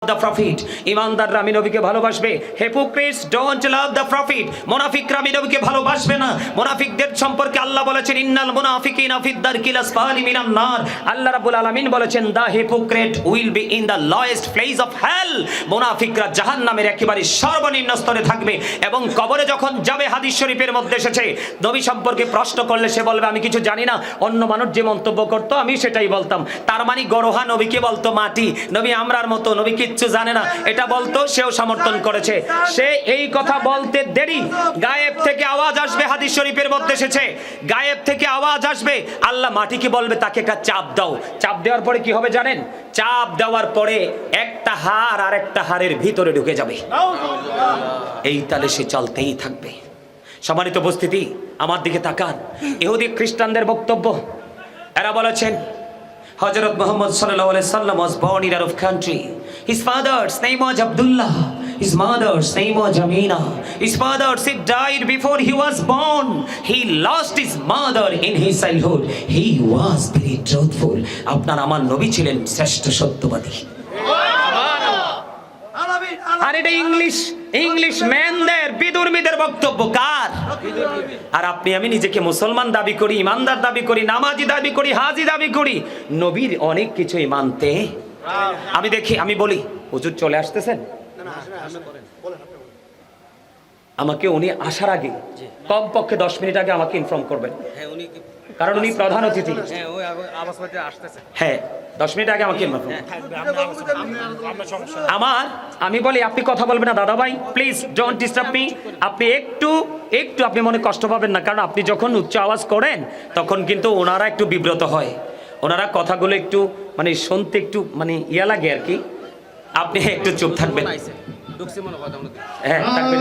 The prophet নবীকে ভালোবাসবে। Hypocrites don't love the prophet নবীকে ভালোবাসবে না। মুনাফিকদের সম্পর্কে আল্লাহ বলেছেন, ইন্নাল আসফালি মিনান নার। আল্লাহ বলেছেন the hypocrite will be in the lowest place of hell মুনাফিকরা একেবারে সর্বনিম্ন স্তরে থাকবে এবং কবরে যখন যাবে, হাদিস শরীফের মধ্যে এসেছে, নবী সম্পর্কে প্রশ্ন করলে সে বলবে, আমি কিছু জানি না, অন্য মানুষ যে মন্তব্য করতো, আমি সেটাই বলতাম। তার মানে গরহা নবীকে বলতো মাটি। নবী আমরার মতো, নবী কিচ্ছু জানে না। এটা বলতো সেও সমর্থন করেছে। সে এই কথা বলতে দেরি। গায়েব থেকে আওয়াজ আসবে, হাদিস শরীফের মধ্যে এসেছে। গায়েব থেকে আওয়াজ আসবে। আল্লাহ মাটিকে বলবে তাকে একটা চাপ দাও। চাপ দেওয়ার পরে কি হবে জানেন? চাপ দেওয়ার পরে একটা হার আর একটা হারের ভিতরে ঢুকে যাবে। এই তালে সে চলতেই থাকবে। সম্মানিত উপস্থিতি, আমার দিকে তাকান। ইহুদি খ্রিস্টানদের বক্তব্য। এরা বলেছেন হজরত মোহাম্মদ সাল্লাহ সাল্লাম was born in Arab country. His father's name was Abdullah. His mother's name was Amina. His father he died before he was born. He lost his mother in his childhood. He was very truthful. আপনার আমার নবী ছিলেন শ্রেষ্ঠ সত্যবাদী আর এটা English English ম্যানদের বিদুর্মীদের বক্তব্য কার আর আপনি আমি নিজেকে মুসলমান দাবি করি ইমানদার দাবি করি নামাজি দাবি করি হাজি দাবি করি নবীর অনেক কিছুই মানতে আমি দেখি আমি বলি হুজুর চলে আসতেছেন? আমাকে উনি আসার আগে কম পক্ষে দশ মিনিট আগে আমাকে ইনফর্ম করবেন। হ্যাঁ কারণ উনি প্রধান অতিথি। হ্যাঁ হ্যাঁ দশ মিনিট আগে আমাকে ইনফর্ম আমার আমি বলি আপনি কথা বলবেন না দাদা ভাই প্লিজ ডোন্ট ডিস্টার্ব মি আপনি একটু একটু আপনি মনে কষ্ট পাবেন না কারণ আপনি যখন উচ্চ আওয়াজ করেন তখন কিন্তু ওনারা একটু বিব্রত হয়। ওনারা কথাগুলো একটু মানে শুনতে একটু মানে ইয়া লাগে আর কি। আপনি একটু চুপ থাকবেন। হ্যাঁ থাকবেন।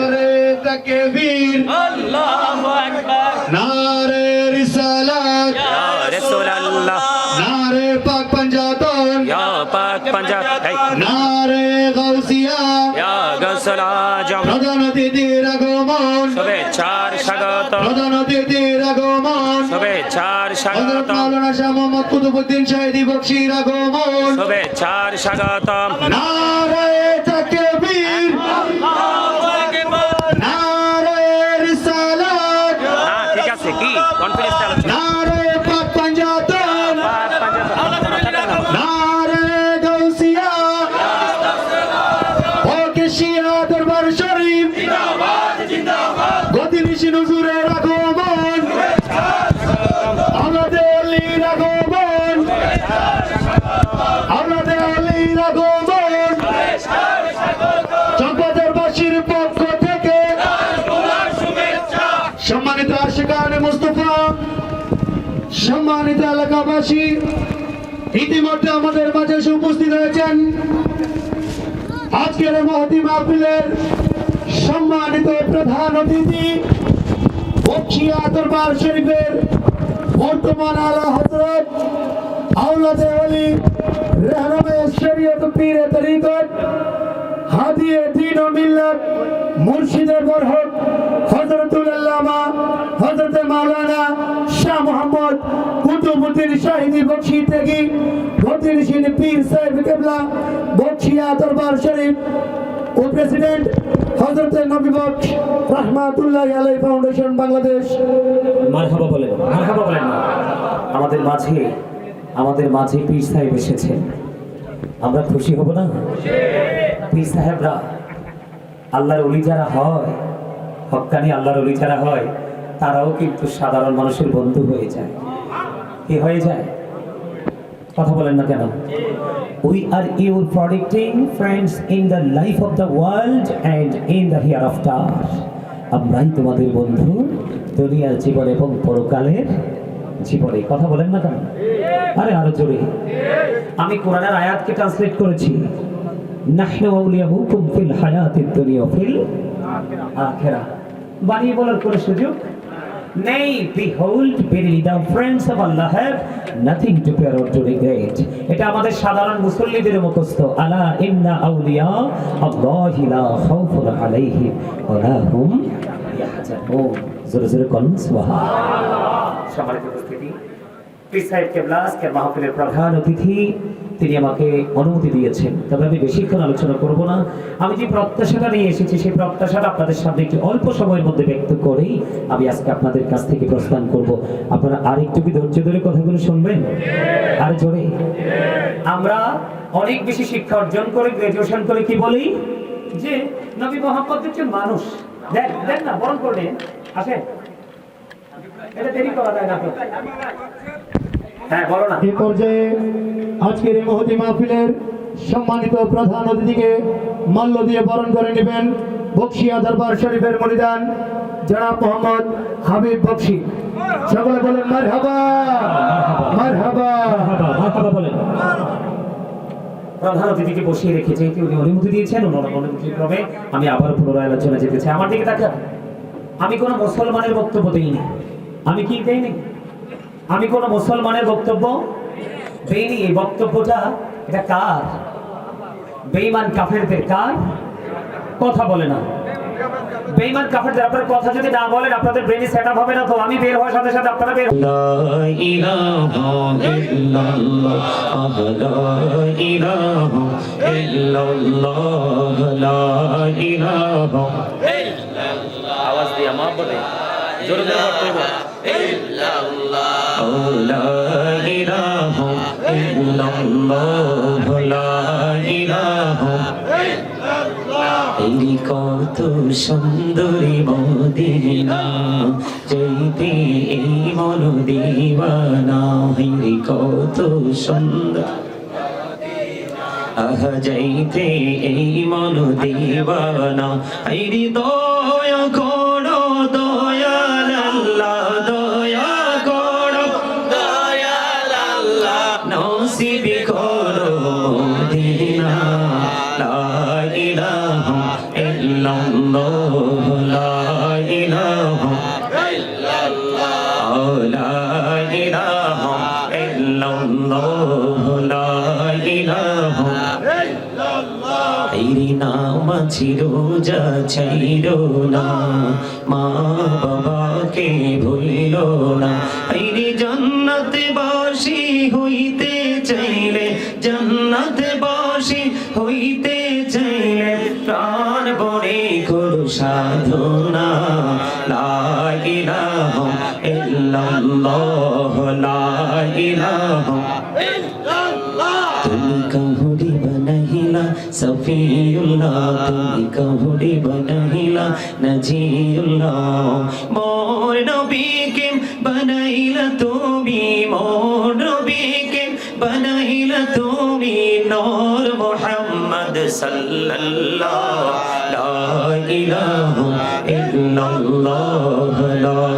আল্লাহু আকবার। নারে রিসালাত। আগমন। শুভেচ্ছার স্বাগত। শুভেচ্ছার স্বাগত। কুতুবউদ্দিন শাহিদি বকশির আগমন। শুভেচ্ছার স্বাগতম নারে তাকবীর। ঠিক আছে কি? কনফিডেন্স দরবার শরীফ। গতি ঋষি নজুরের আগমন। আমাদের অলির আগমন। আমাদের পক্ষ থেকে সম্মানিত মুস্তফা সম্মানিত এলাকাবাসী ইতিমধ্যে আমাদের মাঝে উপস্থিত হয়েছেন আজকের মহতি মাহফিলের সম্মানিত প্রধান অতিথি, বক্সিয়া দরবার শরীফের বর্তমান আলা হজরত আউলাদে আলী রেহনামে শরীয়ত পীরে তরিকত হাদিয়ে দিন ও মিল্লাত মুর্শিদের বরহক হজরতুল আল্লামা হজরত কুতুবুদ্দিন শাহিদি বক্সি থেকে গতিশীল পীর সাহেব কেবলা বক্সিয়া দরবার শরীফ, ও প্রেসিডেন্ট হজরত নবী বক্স রহমাতুল্লাহ আলাই ফাউন্ডেশন বাংলাদেশ। মারহাবা বলেন মারহাবা বলেন আমাদের মাঝে আমাদের মাঝে পীর সাহেব এসেছেন আমরা খুশি হব না? পীর সাহেবরা, আল্লাহর অলি যারা হয় হক্কানি আল্লাহর অলি যারা হয়, তারাও কিন্তু সাধারণ মানুষের বন্ধু হয়ে যায়। কি হয়ে যায়। কথা বলেন না কেন? We are your protecting friends in the life of the world and in the here of after আমরাই তোমাদের বন্ধু দুনিয়ার জীবন এবং পরকালের জীবনে। কথা বলেন না কেন? আরে আরও জোরে। আমি কোরআনের আয়াতকে ট্রান্সলেট করেছি। নাহনু আউলিয়াহুকুম ফিল হায়াতিদ দুনিয়া ফিল আখিরাহ বানিয়ে বলার কোনো সুযোগ নেই behold verily the friends of Allah have, nothing to fear or to regret. এটা আমাদের সাধারণ মুসল্লিদের মুখস্থ। আলা ইন্না আউলিয়া, আল্লাহি লা খাউফুন আলাইহিম ওয়া লা হুম ইয়াহজানুন। জোরে জোরে বলুন সুবহানাল্লাহ। সম্মানিত উপস্থিতি। পীর সাহেব কেবলা মাহফিলের প্রধান অতিথি, তিনি আমাকে অনুমতি দিয়েছেন। তবে আমি বেশিক্ষণ আলোচনা করব না। আমি যে প্রত্যাশাটা নিয়ে এসেছি, সেই প্রত্যাশাটা আপনাদের সামনে একটু অল্প সময়ের মধ্যে ব্যক্ত করেই আমি আজকে আপনাদের কাছ থেকে প্রস্থান করব। আপনারা আরেকটু কি ধৈর্য ধরে কথাগুলো শুনবেন? আরে জোরে? আমরা অনেক বেশি শিক্ষা অর্জন করে গ্রাজুয়েশন করে, কি বলি? যে নবী মোহাম্মদ হচ্ছে মানুষ। দেন দেন না বরণ করলেন আসেন। এটা দেরি করা যায় না হ্যাঁ বলো না। এই পর্যায়ে আজকের এই মহতি মাহফিলের সম্মানিত প্রধান অতিথিকে মাল্য দিয়ে বরণ করে নেবেন বক্সিয়া দরবার শরীফের মনিদান জনাব মোহাম্মদ হাবিব বক্সি। সকলে বলেন মার হাবা মার হাবা বলেন। প্রধান অতিথিকে বসিয়ে রেখেছে কি উনি অনুমতি দিয়েছেন ওনার অনুমতি ক্রমে আমি আবার পুনরায় আলোচনা যেতে চাই। আমার দিকে তাকান। আমি কোনো মুসলমানের বক্তব্য দিইনি। আমি কি দেইনি? আমি কোনো মুসলমানের বক্তব্য বেইনি এই বক্তব্যটা এটা কার? বেইমান কাফেরদের কার? কথা বলে না। বেইমান কাফেরদের আপনার কথা যদি না বলেন আপনাদের ব্রেনে সেট আপ হবে না তো আমি বের হওয়ার সাথে সাথে আপনারা বের আওয়াজ দিয়ে জোরে জোরে পড়তে হবে এই কত সুন্দরী মদিনা যেতে এই মন দিবানা হেরি কত সুন্দর আহ যাইতে এই মন দিবানা এই হৃদয় নাম ছিল যা চাইল না। মা বাবাকে ভুলিল না। এই জন্নতে বাসি হইতে চাইলে, জন্নতে বাসি হইতে চাইলে প্রাণ বড়ে করু সাধনা। লা ইলাহা ইল্লাল্লাহ, লা সফিউল্লাহ, তুমি কাহুরি বনহিলা নজিউল্লাহ। মোর নবীকে বনাইলা তুমি, মোর নবীকে বনাইলা তুমি লা ইলাহা ইল্লাল্লাহ, লা